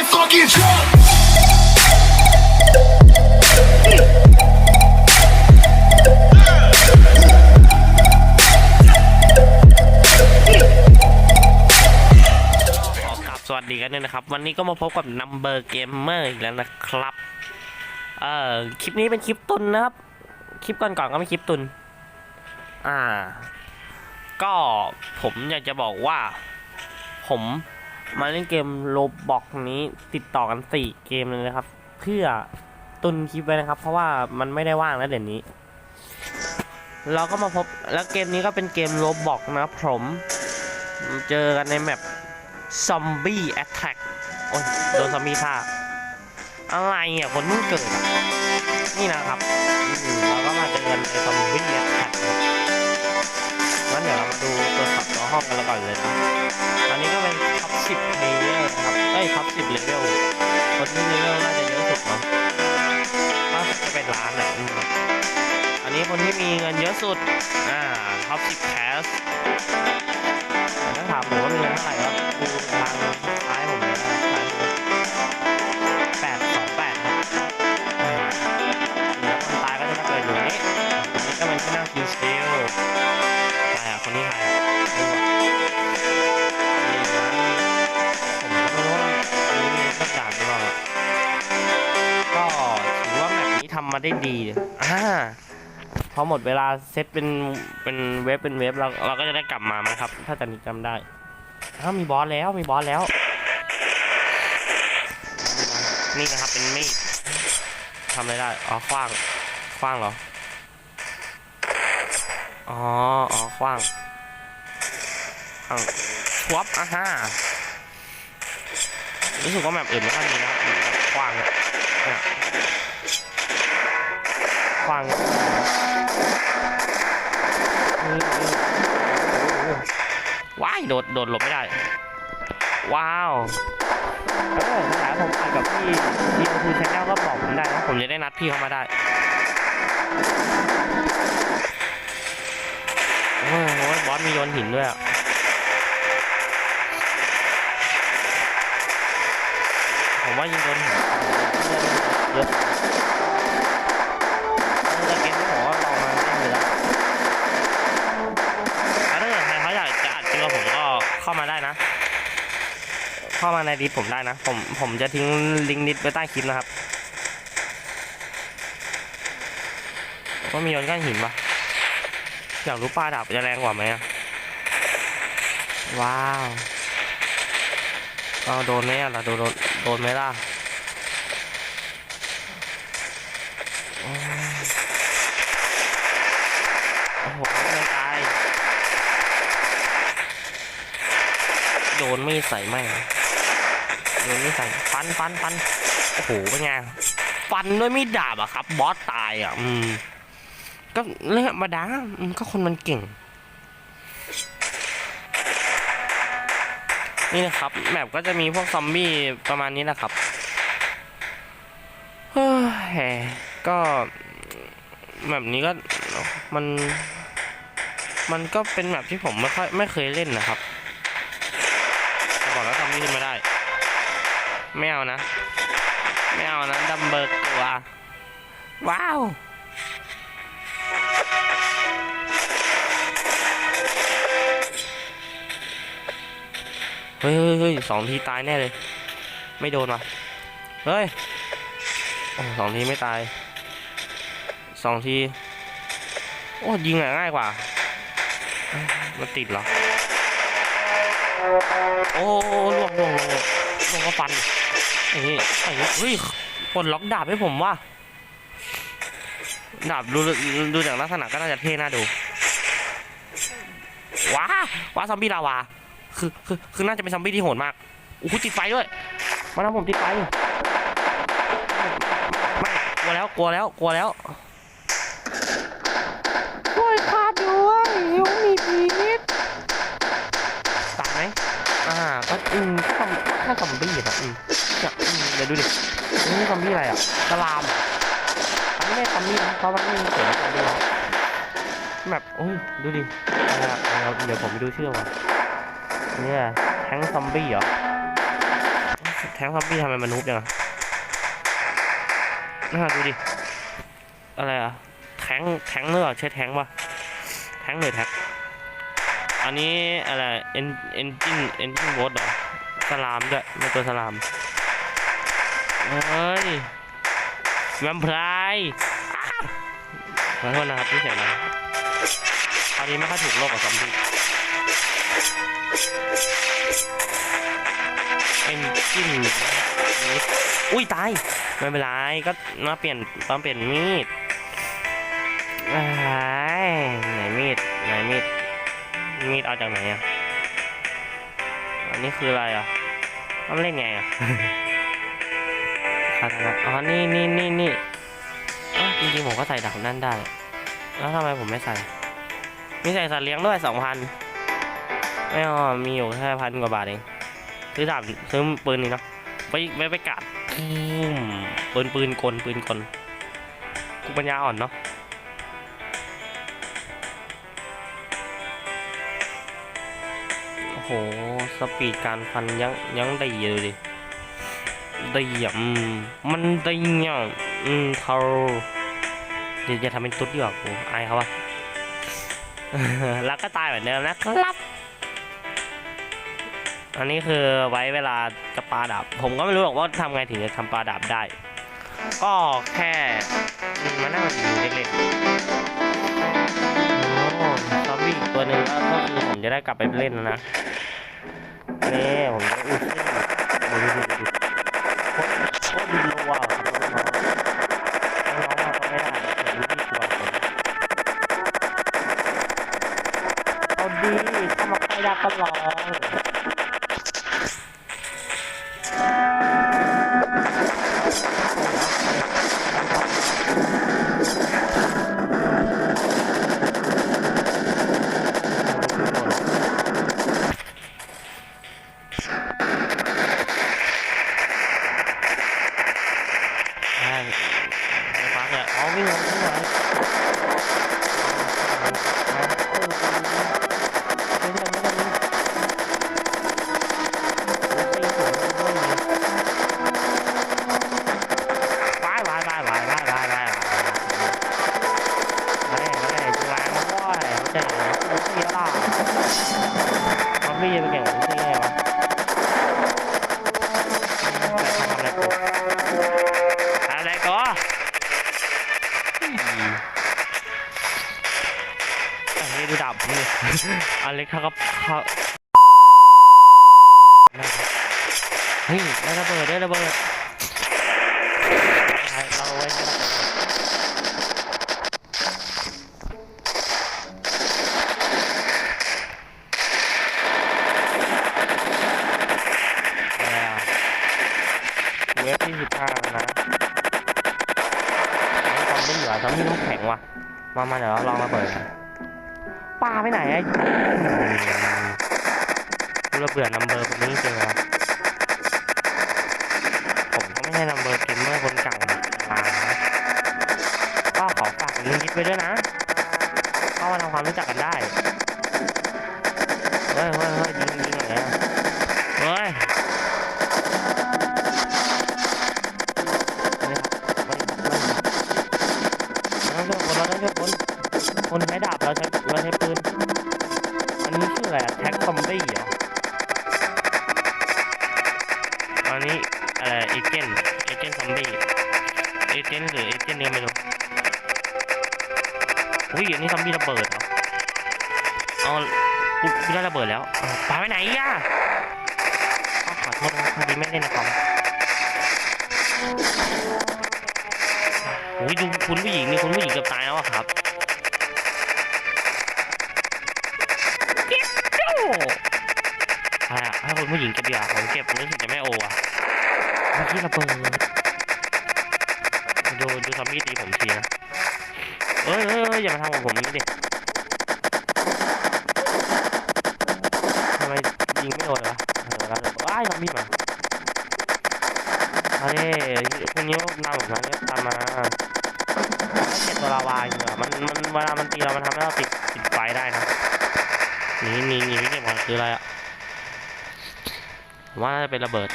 that fucking truck. ขอกราบสวัสดีกันด้วยนะครับ วันนี้ก็มาพบกับ Number Gamer อีกแล้วนะครับ เอ่อ คลิปนี้เป็นคลิปตุนนะครับ คลิปก่อนๆก็ไม่คลิปตุน อ่า ก็ผมอยากจะบอกว่า ผม มาเล่นเกมโลบอกนี้ติดต่อกันสี่เกมเลยนะครับ เพื่อตุนคลิปไว้นะครับ เพราะว่ามันไม่ได้ว่างแล้วเดี๋ยวนี้ เราก็มาพบแล้วเกมนี้ก็เป็นเกมโลบอกนะผมเจอกันในแมปซอมบี้แอ t แทกโอ้ยโดนซอมบี้ฆ่าอะไรอะคนเพิ่งเกิดนี่นะครับเราก็มาเจอกันในซอมบี้แอ t แทกงั้นเดี๋ยวเรามาดูตัวขับตัวห้องกันแล้วก่อนเลยนะอันนี้ก็เป็น ท็อป10เพลเยอร์นะครับเอ้ยท็อป10เลเวลคนที่เลเวลน่าจะเยอะสุดมั้งน่าจะเป็นล้านแหละอันนี้คนที่มีเงินเยอะสุด อ่าท็อป10แคสถ้าถามผมว่ามีเงินเท่าไหร่ก็ดูทางำมาได้ดีอ่าพอหมดเวลาเซตเป็นเป็นเว็บเป็นเว็บเราเราก็จะได้กลับมามั้งครับ ถ้าจะจำได้อ้าวมีบอสแล้วมีบอสแล้ว นี่นะครับเป็นมีดทำอะไรได้อ๋อคว้างคว้างเหรออ๋ออ๋อคว้างคว้างชวบอะฮะรู้สึกว่าแบบอื่นไม่ค่อยมีนะครับแบบคว้างเนี่ย เนี่ยคว้างว้ายโดดโดดหลบไม่ได้ ว้าวเออถ้าหาผมอ่านกับพี่พี่คือชแนลก็บอกผมได้นะผมจะได้นัดพี่เข้ามาได้โอ้ยโอ้ยบอสมีโยนหินด้วยอะผมว่ายิงโดนหินเยอะ เข้ามาในดิสผมได้นะ ผมผมจะทิ้งลิงก์ดิสไว้ใต้คลิปนะครับว่ามีโยนก้อนหินปะอยากรู้ปลาดับจะแรงกว่าไหมอะว้าวเอาโดนไหมอะล่ะโดนโดนโดนไหมล่ะโอ้โหไม่ตาย โดนไม่ใส่แม่ งโดนไม่ใส่ฟันฟันฟันโอ้โหเป็นไงฟันด้วยมีดดาบอะครับ บอสตายอะอืมก็เรื่องธรรมดาอืมก็คนมันเก่ง นี่นะครับแมปก็จะมีพวกซอมบี้ประมาณนี้แหละครับเฮ้ยก็แบบนี้ก็มัน มันก็เป็นแบบที่ผมไม่ค่อยไม่เคยเล่นนะครับแต่บอกแล้วทำนี่ขึ้นมาได้ ไม่เอานะ ไม่เอานะดัมเบิร์กตัว ว้าวเฮ้ยเฮ้ยเฮ้ยสองทีตายแน่เลย ไม่โดนว่ะ เฮ้ยโอ้สองทีไม่ตาย สองที โอ้ยิงอะง่ายกว่าเอ้ยมันติดเหรอ โอ้ลวงลวงลวงลวง ก็ฟันนี่เฮ้ยปลดล็อกดาบให้ผมว่าดาบดูดูจากลักษณะก็น่าจะเท่น่าดูว้าว้าซอมบี้ลาวาคือคือคือน่าจะเป็นซอมบี้ที่โหดมากโอ้โหติดไฟด้วยมาทำผมติดไฟไม่กลัวแล้วกลัวแล้วกลัวแล้วช่วยข้าด้วยยุงมีพิษตายไหมอ่าก็อืมก็ซอมแค่ซ อมบี้ครับอืมเนี่ยอืมเดี๋ยวดูดินี่ซอมบี้อะไรอะกะลามอันนี้ไม่ซอมบี้นะเพราะมันไม่มีเสียงซอมบี้แบบโอ้ยดูดิเอาเดี๋ยวผมไปดูชื่อมาเนี่ยแทงซอมบี้เหรอแทงซอมบี้ทำไมมันนุบจังอะน่าดูดิอะไรอะแทงแทงหรือเปล่าใช่แทงปะแทงหรือแท็กอันนี้อะไรเอ็นเอ็นจินเอ็นจินวอตเหรอ สลามด้วยไม่ตัวสลามเฮ้ยแวมไพร์อ้าวขอโทษนะครับที่เสียงดังคราวนี้ไม่ค่อยถูกโลกกับซอมบี้เอ็นจิ้นอุ้ยตาย ไม่เป็นไรก็มาเปลี่ยนตอนเปลี่ยนมีดไหนมีดไหนมีดมีดเอาจากไหนอะอันนี้คืออะไรอะ มันเล่นไงอะคาตานะอ๋อ นี่นี่นี่นี่อ้าวจริงๆผมก็ใส่ดักนั่นได้ แล้วทำไมผมไม่ใส่ มีใส่สัตว์เลี้ยงด้วยสองพันไม่เอาอะมีอยู่แค่พันกว่าบาทเองซื้อดาบซื้อปืนนี่เนาะไปไปไปกัดอืมปืนปืนกลปืนกลกูปัญญาอ่อนเนาะ หสปีดการฟันยังยังได้อยู่ดิได้อะอืมมันได้อะอืมเขาเดี๋ยวจะทำเป็นตุ๊ดดีกว่ากูอายเขาวะแล้วก็ตายเหมือนเดิมนะครับ อันนี้คือไว้เวลาจะปลาดาบผมก็ไม่รู้หรอกว่าทำไงถึงจะทำปลาดาบได้ ก็แค่มมันน่าจะอยู่เล็กๆโอ้ซอมบี้ตัวหนึ่งก็คือผมจะได้กลับไปเล่นแล้วนะ นี่ผมจะอุ้ยดูดูดูดูโคตรโคตรดีเลยว่ะน้องน้องมาก็ไม่ได้เห็นพี่กลัวคนเอาดีเข้ามาใกล้ได้ก็ร้อง เขาเฮ้ยได้ระเบิดได้ระเบิดเราไว้เดแล้วเวฟที่สิบห้าแล้วนะทำได้เหรอทำที่น้ำแข็งว่ะ มา มาเดี๋ยวเราลองระเบิดปลาไปไหนไอ้ เราเบื่อนัมเบอร์คนนี้จริงๆเหรอผมก็ไม่ใช่นัมเบอร์เกมเมอร์คนเก่ามานะก็ขอฝากลิงก์ไว้ด้วยนะ อันนี้อะไรเอเจนต์เอเจนต์ซอมบี้เอเจนต์หรือเอเจนต์เนี่ยไม่รู้อุ้ยอันนี้ซอมบี้ระเบิดเหรอเอากูกูได้ระเบิดแล้วเอาปาไปไหนอ่าขอโทษนะพอดีไม่เล่นนะครับอุ้ยดูคุณผู้หญิงนี่คุณผู้หญิงเกือบตายแล้วครับ ห้คุณผู้หญิงเก็บดีกว่าผมเก็บรู้สึกจะไม่โออะเมื่อกี้ระเบิดดูดูซอมบี้ตีผมทีนะเอ้ยเอ้ยเอ้ยอย่ามาทำกับผมอย่างนี้ดิทำไมยิงไม่โดนวะเออแล้วว้ายซอมบี้มามาดิพวกนี้นำแบบนั้นเนี่ยตามมาเก็บตัวลาวาอยู่อะมันมันเวลามันตีเรา มันทำให้เราติดติดไฟได้นะหนีหนีหนีไม่เก็บของคืออะไรอะ ว่าน่าจะเป็นระเบิด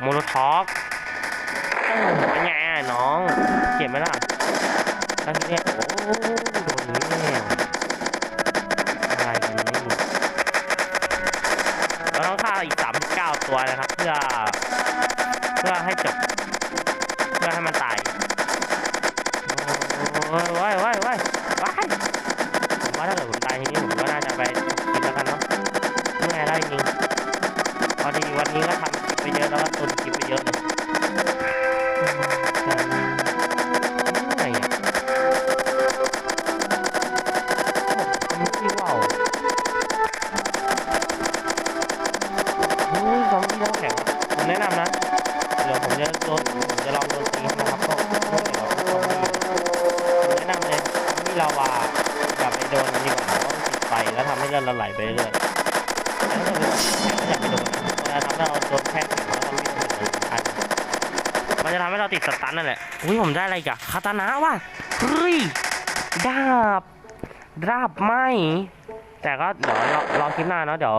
โมโลท็อกเป็นไงน้อง เก็บไหมล่ะแล้วทีเนี้ยโอ้โดนนี้แล้วอะไรกันนี่เราต้องฆ่าอีกสามเก้าตัวนะครับ เพื่อ อุ้ยผมได้อะไรกะคาตานะว่ะเฮ้ยดาบดาบไหมแต่ก็เดี๋ยวรอรอคลิปหน้าเนาะเดี๋ยว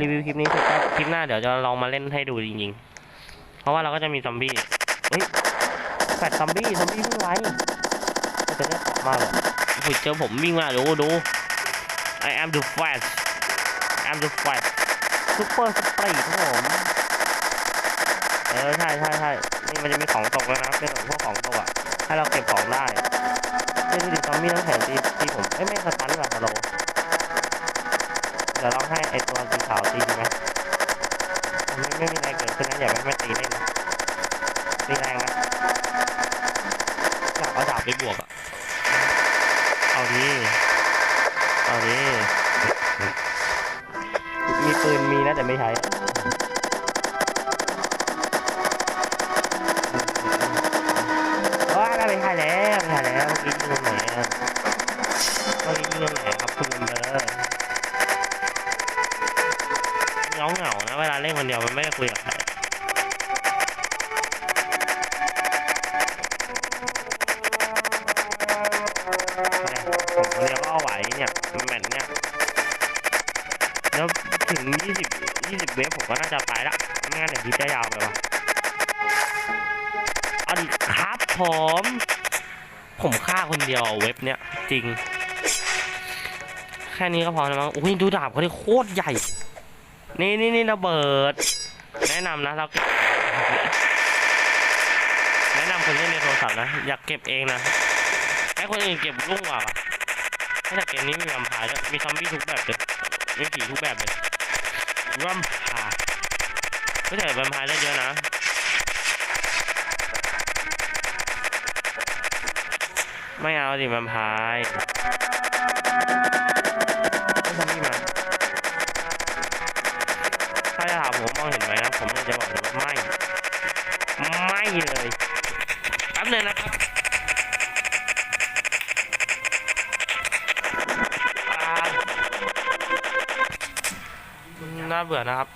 รีวิวคลิปนี้เสร็จก็คลิปหน้าเดี๋ยวจะลองมาเล่นให้ดูจริงๆ เพราะว่าเราก็จะมีซอมบี้เฮ้ยแฟดซอมบี้ซอมบี้วิ่งไหนจะได้ออกมาเหรออุ้ยเจอผมวิ่งมาดูดู I am the flash I am the flash super speed ครับผมเออใช่ใช่ใช่ มันจะมีของตกแล้วนะเป็นของพวกของตกอะให้เราเก็บของได้ไม่ดูดิซอมบี้ต้องแข่งตีตีผมเอ้ยไม่สตันแบบฮัลโหลเดี๋ยวลองให้ไอตัวสีขาวตีดีไหมไม่ไม่มีอะไรเกิดขึ้นนะอย่าไปไม่ มันไม่ได้คุยกับใครผมเดียก็เอาไหวเนี่ยแมตช์เนี่ยแล้วถึงยี่สิบยี่สิบเวฟผมก็น่าจะไปละไม่งั้นเดี๋ยวคลิปจะยาวไปว่ะเอาดิครับผมผมฆ่าคนเดียวเว็บเนี้ยจริง แค่นี้ก็พอแล้วมั้งโอ้ยดูดาบเขาดิโคตรใหญ่ นี่นี่นี่ระเบิด แนะนำนะเราเก็บแนะนำคนเล่นในโทรศัพท์นะอยากเก็บเองนะให้คนอื่นเก็บรุ่งกว่าถ้าแต่เกมนี้มีแวมพร์ด้วยมีซอมบี้ทุกแบบเลยมีผีทุกแบบเลยแวมพร์ก็แต่แวมพร์ได้เยอะนะไม่เอาดิแวมพร์ไถ้ามผมมองเห็นไหมนะผมจะบอกเลยว่าไม่ ไม่เลยแป๊บนึงนะครับน่าเบื่อนะครับ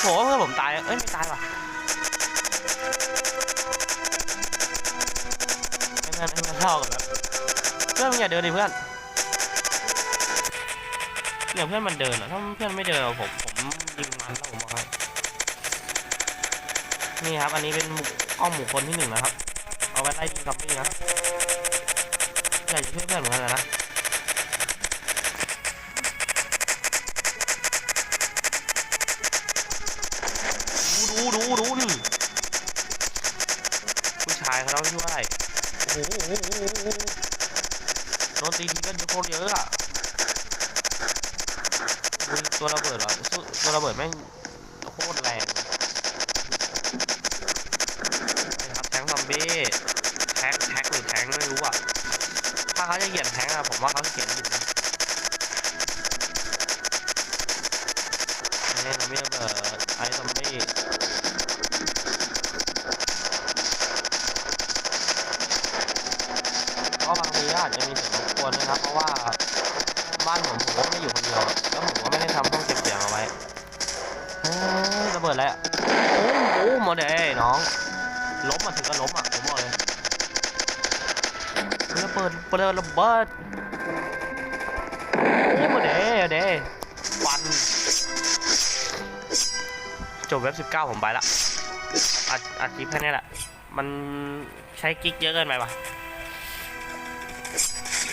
โหเพื่อนผมตาย เอ้ย ไม่ตายว่ะเพื่อนเพื่อนเท่ากันแบบเพื่อนมึงอย่าเดินดิเพื่อน เนี่ยเพื่อนมันเดินอะถ้าเพื่อนไม่เดินอผมผมยิงมันแล้วผมบอกให้นี่ครับ อันนี้เป็นหมู่อ้อมหมู่คนที่หนึ่งนะครับ เอาไว้ไล่ยิงซอมบี้นะอยากจะช่วยเพื่อนเหมือนกันนะดูดูดูดูดิผู้ชายเขาต้องช่วยโอ้โหโดนตีทีก็เยอะโคตรเยอะอะ ตัวระเบิดเหรอตัวระเบิดแม่งโคตรแรงนะครับแทงซอมบี้แท็กแท็กหรือแทงไม่รู้อะ ถ้าเขาจะเขียนแทงอะผมว่าเขาเขียนผิดนะ โอ้โหมาเลยน้อง ล้มอะถึงก็ล้มอะผมบอกเลยเรือเปิดเปิดระเบิดโอ้มาเด้เด้ฟันจบเว็บ 19 ผมไปละอัดอัดคลิปแค่นี้แหละ มันใช้กิ๊กเยอะเกินไปปะ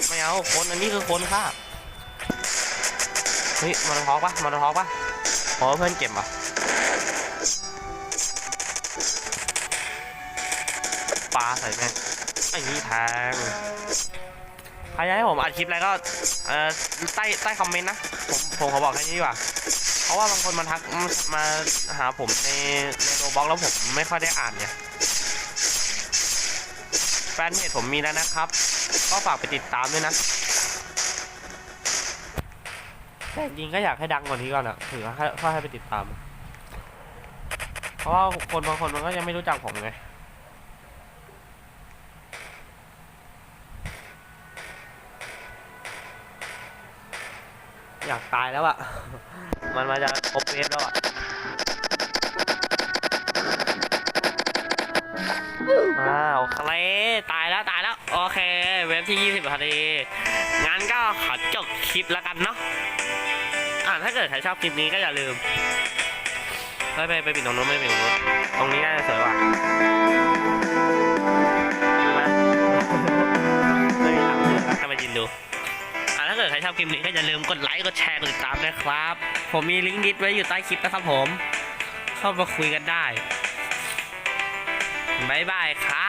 ไม่เอาคนอันนี้คือคนค่ะเฮ้ยมันทองปะมันทองปะขอเพื่อนเก็บปะ ใส่แม่งไอ้นี่แทงใครอยากให้ผมอัดคลิปอะไรก็เอ่อใต้ใต้คอมเมนต์นะ ผมผมขอบอกแค่นี้ดีกว่า เพราะว่าบางคนมาทักมาหาผมในในโรบ็อกแล้วผมไม่ค่อยได้อ่านเนี่ยแฟนเพจผมมีแล้วนะครับ ก็ฝากไปติดตามด้วยนะแต่จริงก็อยากให้ดังกว่านี้ก่อนอะถึงค่อยค่อยให้ไปติดตาม เพราะว่าคนบางคนมันก็ยังไม่รู้จักผมไง อยากตายแล้วอะมันมาจะครบเวฟแล้วอะอ้าวเคลตายแล้วตายแล้ว โอเค เวฟที่ 20พอดีงั้นก็ขอจบคลิปแล้วกันเนาะอ่าถ้าเกิดใครชอบคลิปนี้ก็อย่าลืมไปไปไปปิดตรงนู้นไม่ปิดตรงนู้นตรงนี้น่าจะสวยกว่าไม่มีทางเลือกถ้ามายินดูอ่าถ้า เกิดใครชอบคลิปนี้ก็อย่าลืมกดไลค์ กดแชร์ กดติดตามด้ครับ ผมมีลิงก์ดิสไว้อยู่ใต้คลิปนะครับผม เข้ามาคุยกันได้ บ๊ายบายครับ